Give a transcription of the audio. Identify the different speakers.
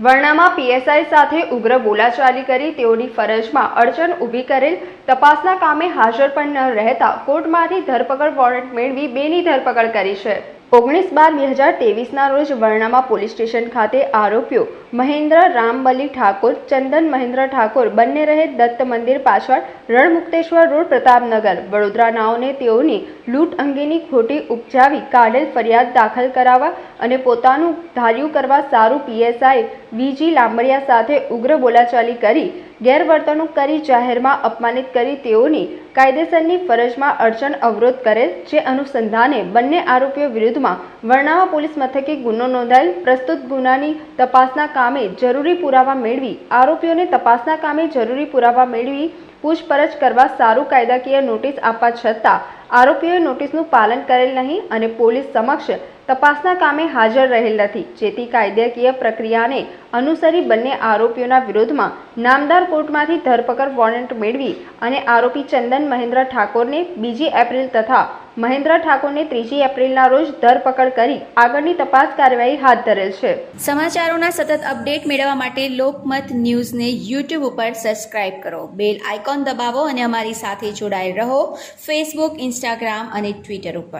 Speaker 1: વર્ણામાં PSI સાથે ઉગ્ર બોલાચાલી કરી તેઓની ફરજમાં અડચણ ઊભી કરેલ તપાસના કામે હાજર પણ ન રહેતા કોર્ટમાંથી ધરપકડ વોરંટ મેળવી બેની ધરપકડ કરી છે. ઓગણીસ બાર બે હજાર તેવીસના રોજ વર્ણામાં પોલીસ સ્ટેશન ખાતે આરોપીઓ મહેન્દ્ર રામબલી ઠાકોર, ચંદન મહેન્દ્ર ઠાકોર, બંને રહે દત્ત મંદિર પાછળ રણમુક્તેશ્વર રોડ, પ્રતાપનગર. વડોદરા નાઓને તેઓની લૂંટ અંગેની ખોટી ઉપજાવી કાઢેલ ફરિયાદ દાખલ કરાવવા અને પોતાનું ધાર્યું કરવા સારું પીએસઆઈ વીજી લાંબડિયા સાથે ઉગ્ર બોલાચાલી કરી ગેરવર્તણૂક કરી જાહેરમાં અપમાનિત કરી તેઓની કાયદેસરની ફરજમાં અડચણ અવરોધ કરેલ જે અનુસંધાને બંને આરોપીઓ વિરુદ્ધમાં વર્ણાવા પોલીસ મથકે ગુનો નોંધાયેલ. પ્રસ્તુત ગુનાની તપાસના કામે જરૂરી પુરાવા મેળવી. આરોપીઓને તપાસના કામે જરૂરી પુરાવા મેળવી પૂછપરછ કરવા સારું કાયદાકીય નોટિસ આપવા છતાં આરોપીઓએ નોટિસનું પાલન કરેલ નહીં અને પોલીસ સમક્ષ તપાસના કામે હાજર રહેલ નથી. જેથી કાયદાકીય પ્રક્રિયાને અનુસરી બંને આરોપીઓના વિરોધમાં નામદાર કોર્ટમાંથી ધરપકડ વોરંટ મેળવી અને આરોપી ચંદન મહેન્દ્ર ઠાકોરને બીજી એપ્રિલ તથા મહેન્દ્ર ઠાકોરને ત્રીજી એપ્રિલના રોજ ધરપકડ કરી આગળની તપાસ કાર્યવાહી હાથ ધરેલ છે.
Speaker 2: સમાચારોના સતત અપડેટ મેળવવા માટે લોકમત ન્યૂઝને યુટ્યુબ ઉપર સબસ્ક્રાઇબ કરો. બેલ આઇકોન દબાવો અને અમારી સાથે જોડાયેલ રહો. ફેસબુક, ઇન્સ્ટાગ્રામ અને ટ્વિટર ઉપર.